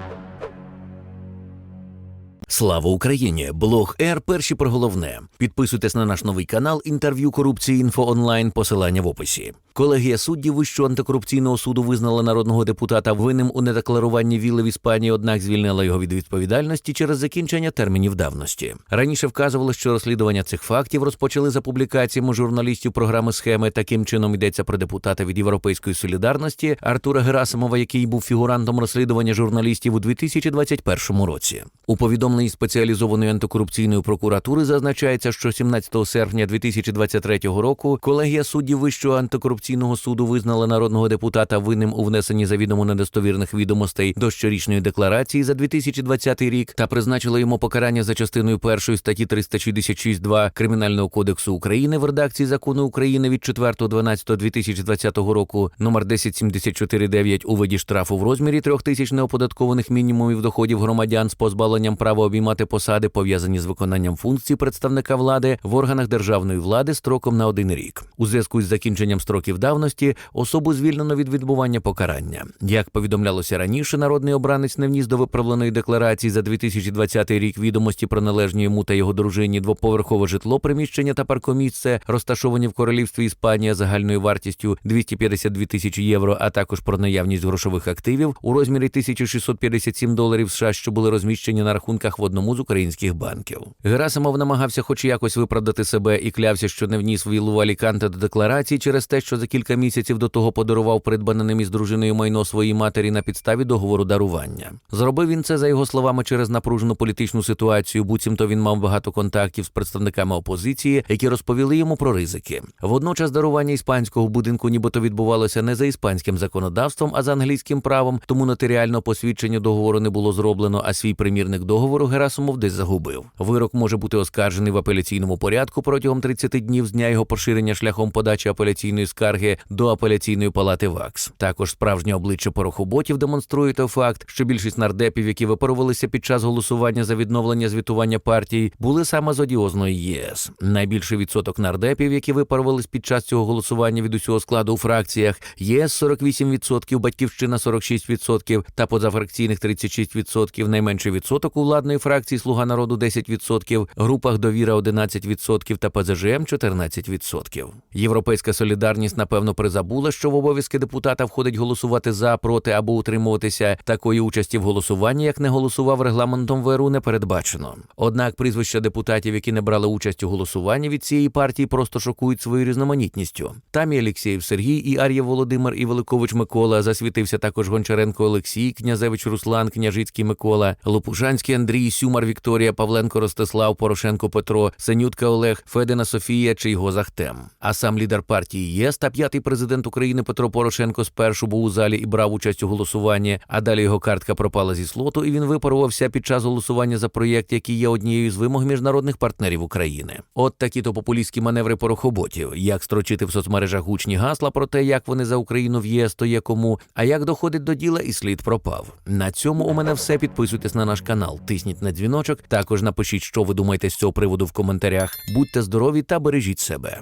you Слава Україні! Блог Р. Перші про головне. Підписуйтесь на наш новий канал інтерв'ю корупції інфо онлайн. Посилання в описі. Колегія суддів Вищого антикорупційного суду визнала народного депутата винним у недекларуванні вілли в Іспанії, однак звільнила його від відповідальності через закінчення термінів давності. Раніше вказувало, що розслідування цих фактів розпочали за публікаціями журналістів програми схеми. Таким чином йдеться про депутата від Європейської солідарності Артура Герасимова, який був фігурантом розслідування журналістів у 2021 році. У повідомленні спеціалізованої антикорупційної прокуратури зазначається, що 17 серпня 2023 року колегія суддів Вищого антикорупційного суду визнала народного депутата винним у внесенні завідомо недостовірних відомостей до щорічної декларації за 2020 рік та призначила йому покарання за частиною першої статті 366.2 Кримінального кодексу України в редакції закону України від 4.12.2020 року номер 10749 у виді штрафу в розмірі трьох тисяч неоподаткованих мінімумів доходів громадян з позбавленням права обіймати посади, пов'язані з виконанням функцій представника влади в органах державної влади строком на один рік. У зв'язку із закінченням строків давності особу звільнено від відбування покарання. Як повідомлялося раніше, народний обранець не вніс до виправленої декларації за 2020 рік відомості про належні йому та його дружині двоповерхове житло, приміщення та паркомісце, розташовані в королівстві Іспанія загальною вартістю 252 тисячі євро, а також про наявність грошових активів у розмірі 1657 доларів США, що були розміщені на рахунках в одному з українських банків. Герасимов намагався хоч якось виправдати себе і клявся, що не вніс віллу Аліканте до декларації через те, що за кілька місяців до того подарував придбане ним із дружиною майно своїй матері на підставі договору дарування. Зробив він це за його словами через напружену політичну ситуацію. Буцімто він мав багато контактів з представниками опозиції, які розповіли йому про ризики. Водночас дарування іспанського будинку, нібито відбувалося не за іспанським законодавством, а за англійським правом, тому нотаріального посвідчення договору не було зроблено, а свій примірник договору Герасимов десь загубив. Вирок може бути оскаржений в апеляційному порядку протягом 30 днів з дня його поширення шляхом подачі апеляційної скарги до апеляційної палати ВАКС. Також справжнє обличчя порохоботів демонструє той факт, що більшість нардепів, які випарувалися під час голосування за відновлення звітування партій, були саме з одіозної ЄС. Найбільший відсоток нардепів, які випарувались під час цього голосування від усього складу у фракціях, ЄС 48%, батьківщина 46% та позафракційних 36%, найменший відсоток у владної фракції Слуга народу 10%, групах довіра 11% та ПЗЖМ 14%. Європейська солідарність напевно призабула, що в обов'язки депутата входить голосувати за, проти або утримуватися. Такої участі в голосуванні, як не голосував регламентом ВРУ, не передбачено. Однак прізвища депутатів, які не брали участь у голосуванні від цієї партії, просто шокують своєю різноманітністю. Там і Алєксєєв Сергій, і Ар'єв Володимир, і Великович Микола. Засвітився також Гончаренко Олексій, Князевич Руслан, Княжицький Микола, Лопушанський Андрій, Сюмар Вікторія, Павленко Ростислав, Порошенко Петро, Синютка Олег, Федина Софія чи його Захтем. А сам лідер партії ЄС та п'ятий президент України Петро Порошенко спершу був у залі і брав участь у голосуванні, а далі його картка пропала зі слоту, і він випарувався під час голосування за проєкт, який є однією з вимог міжнародних партнерів України. От такі то популістські маневри порохоботів, як строчити в соцмережах гучні гасла про те, як вони за Україну в ЄС то є кому, а як доходить до діла, і слід пропав. На цьому у мене все. Підписуйтесь на наш канал, тисніть на дзвіночок. Також напишіть, що ви думаєте з цього приводу в коментарях. Будьте здорові та бережіть себе.